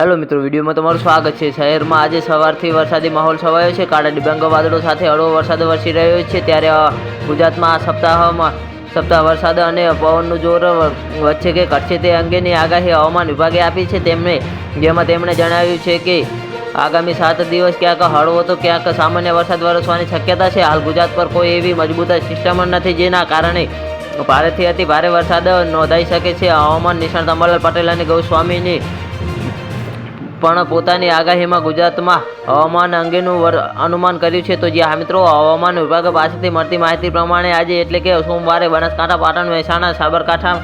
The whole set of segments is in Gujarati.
હેલો મિત્રો, વિડીયોમાં તમારું સ્વાગત છે. શહેરમાં આજે સવારથી વરસાદી માહોલ છવાયો છે. કાળા ડિબાંગ વાદળો સાથે હળવો વરસાદ વરસી રહ્યો છે. ત્યારે ગુજરાતમાં આ સપ્તાહમાં સપ્તાહ વરસાદ અને પવનનું જોર વચ્ચે કે ઘટશે તે અંગેની આગાહી હવામાન વિભાગે આપી છે. તેમણે, જેમાં તેમણે જણાવ્યું છે કે, આગામી સાત દિવસ ક્યાંક હળવો તો ક્યાંક સામાન્ય વરસાદ વરસવાની શક્યતા છે. હાલ ગુજરાત પર કોઈ એવી મજબૂત સિસ્ટમ નથી જેના કારણે ભારેથી અતિ ભારે વરસાદ નોંધાઈ શકે છે. હવામાન નિષ્ણાત અંબાલાલ પટેલ અને ગૌસ્વામીની પણ પોતાની આગાહીમાં ગુજરાતમાં હવામાન અંગેનું અનુમાન કર્યું છે. તો જ્યાં મિત્રો, હવામાન વિભાગ પાસેથી મળતી માહિતી પ્રમાણે આજે એટલે કે સોમવારે બનાસકાંઠા, પાટણ મહેસાણા સાબરકાંઠા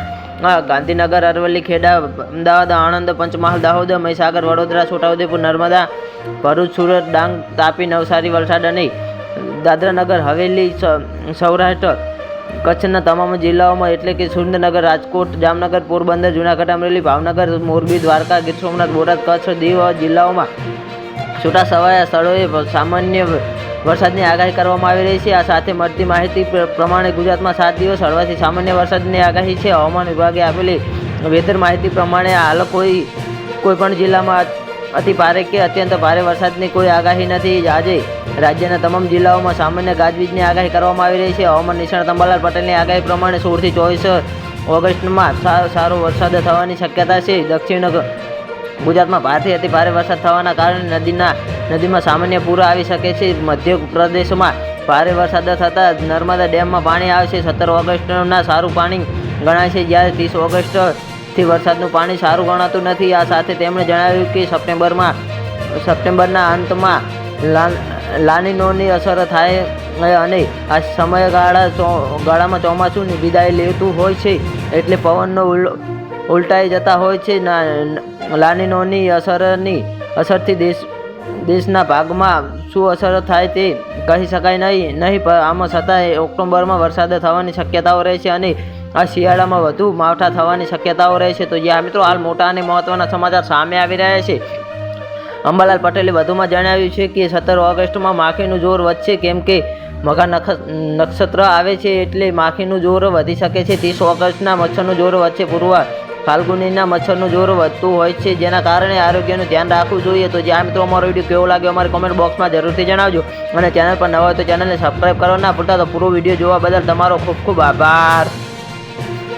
ગાંધીનગર, અરવલ્લી, ખેડા, અમદાવાદ, આણંદ, પંચમહાલ, દાહોદ, મહીસાગર, વડોદરા, છોટાઉદેપુર, નર્મદા, ભરૂચ, સુરત, ડાંગ, તાપી, નવસારી, વલસાડ અને દાદરાનગર, હવેલી સૌરાષ્ટ્ર કચ્છના તમામ જિલ્લાઓમાં એટલે કે સુરેન્દ્રનગર, રાજકોટ, જામનગર, પોરબંદર, જૂનાગઢ, અમરેલી, ભાવનગર, મોરબી, દ્વારકા, ગીર સોમનાથ, બોટાદ, કચ્છ દીવ જિલ્લાઓમાં છૂટા છવાયા સ્થળોએ સામાન્ય વરસાદની આગાહી કરવામાં આવી રહી છે. આ સાથે મળતી માહિતી પ્રમાણે ગુજરાતમાં સાત દિવસ હળવાથી સામાન્ય વરસાદની આગાહી છે. હવામાન વિભાગે આપેલી વેધર માહિતી પ્રમાણે હાલ કોઈ કોઈપણ જિલ્લામાં અતિ ભારે કે અત્યંત ભારે વરસાદની કોઈ આગાહી નથી. આજે રાજ્યના તમામ જિલ્લાઓમાં સામાન્ય ગાજવીજની આગાહી કરવામાં આવી રહી છે. હવામાન નિષ્ણાત અંબાલાલ પટેલની આગાહી પ્રમાણે સોળથી ચોવીસ ઓગસ્ટમાં સારો વરસાદ થવાની શક્યતા છે. દક્ષિણ ગુજરાતમાં ભારેથી અતિ ભારે વરસાદ થવાના કારણે નદીના, નદીમાં સામાન્ય પૂર આવી શકે છે. મધ્ય પ્રદેશમાં ભારે વરસાદ થતાં નર્મદા ડેમમાં પાણી આવશે સત્તર ઓગસ્ટના સારું પાણી ગણાય છે. જ્યારે ત્રીસ ઓગસ્ટથી વરસાદનું પાણી સારું ગણાતું નથી. આ સાથે તેમણે જણાવ્યું કે સપ્ટેમ્બરમાં, સપ્ટેમ્બરના અંતમાં લાનીનોની અસર થાય અને આ સમયગાળા ગાળામાં ચોમાસુની વિદાય લેતું હોય છે એટલે પવનનો ઉલ- ઉલટાઈ જતા હોય છે. લાનીનોની અસરની, અસરથી દેશ, દેશના ભાગમાં શું અસર થાય તે કહી શકાય નહીં નહીં આમાં છતાંય ઓક્ટોબરમાં વરસાદ થવાની શક્યતાઓ રહે છે અને આ શિયાળામાં વધુ માવઠા થવાની શક્યતાઓ રહે છે. તો જ્યાં મિત્રો, હાલ મોટા અને મહત્ત્વના સમાચાર સામે આવી રહ્યા છે. અંબાલાલ પટેલે વધુમાં જણાવ્યું છે કે, સત્તર ઓગસ્ટમાં માખીનું જોર વધશે, કેમ કે નખ, નક્ષત્ર આવે છે એટલે માખીનું જોર વધી શકે છે. ત્રીસ ઓગસ્ટના મચ્છરનું જોર વધશે. પૂર્વ ફાલ્ગુનીના મચ્છરનું જોર વધતું હોય છે. જેના કારણે આરોગ્યનું ધ્યાન રાખવું જોઈએ. તો જ્યાં મિત્રો, અમારો વીડિયો કેવો લાગ્યો અમારે કોમેન્ટ બોક્સમાં જરૂરથી જણાવજો. અને ચેનલ પર નવા હોય તો ચેનલને સબસ્ક્રાઈબ કરવા ના ભૂલતા. તો પૂરો વીડિયો જોવા બદલ તમારો ખૂબ ખૂબ આભાર.